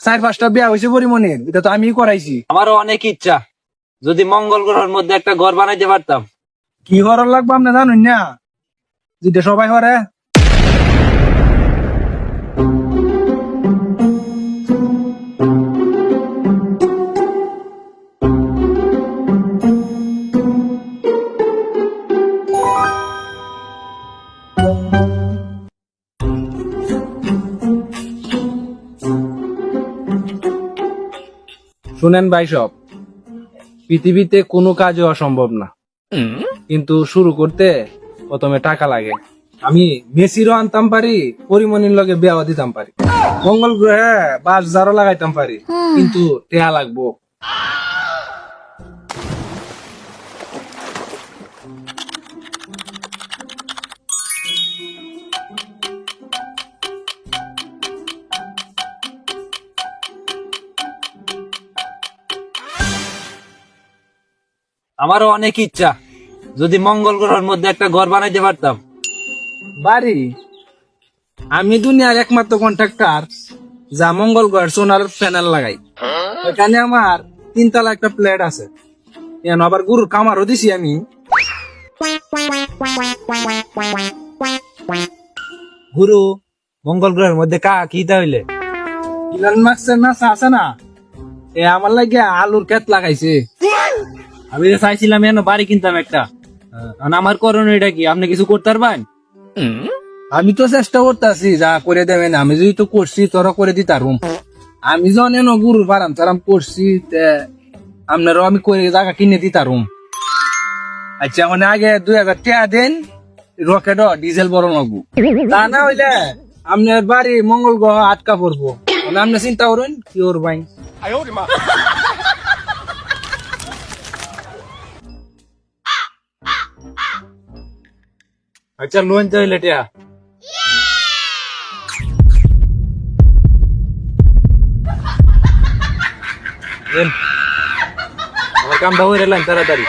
চার পাঁচটা বিয়া হয়েছে পরিমণির এটা তো আমি করাইছি। আমারও অনেক ইচ্ছা যদি মঙ্গল গ্রহের মধ্যে একটা ঘর বানাইতে পারতাম। কি হরার লাগবে আপনি জানুন না? যেটা সবাই হরে শুনেন ভাই সব পৃথিবীতে কোনো কাজই অসম্ভব না। কিন্তু শুরু করতে প্রথমে টাকা লাগে। আমি মেসিরও আনতাম পারি পরিমণির লগে বিয়াও দিতাম পারি। মঙ্গল গ্রহে বাস জারও লাগাইতাম পারি কিন্তু টেয়া লাগবো। আমারও অনেক ইচ্ছা যদি মঙ্গল গ্রহের মধ্যে একটা ঘর বানাইতে পারতাম। বাড়ি? আমি দুনিয়ার একমাত্র কন্ট্রাক্টর যা মঙ্গল গ্রহের সোনার প্যানেল লাগাই। এখানে আমার তিনতলা একটা প্লেট আছে। এখন আবার গুরুর কামারও দিছি আমি। গুরু মঙ্গল গ্রহের মধ্যে কা কি তাহলে? ইলান মাস্কের না আছে না? এ আমার লাগে আলুর ক্ষেত লাগাইছে। আমি তো চাইছিলাম এনে বাড়ি কিনতাম একটা। আর আমার করণীয় এটা কি? আপনি কিছু করতে পারবেন? আমি তো চেষ্টা করতেছি যা করে দেবেন। আমি যদি তো করছি তোরা করে দিতা রুম আমি যখন এনো গুরুর বারাম তারাম করছি তে আপনারও আমি করে জায়গা কিনে দিতা রুম আচ্ছা মানে আগে দুই হাজার টাকা দেন রকেট ডিজেল বড় লাগবো। তা না হইলে আপনার বাড়ি মঙ্গল গ্রহ আটকা পড়ব। মানে আপনি চিন্তা করুন কি ওর ভাই আচ্ছা লোন চাইলে টিয়া দেন। আমার কামটা হয়ে গেলেন তাড়াতাড়ি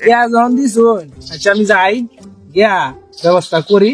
গিয়া যখন দিছুন আচ্ছা আমি যাই গিয়া ব্যবস্থা করি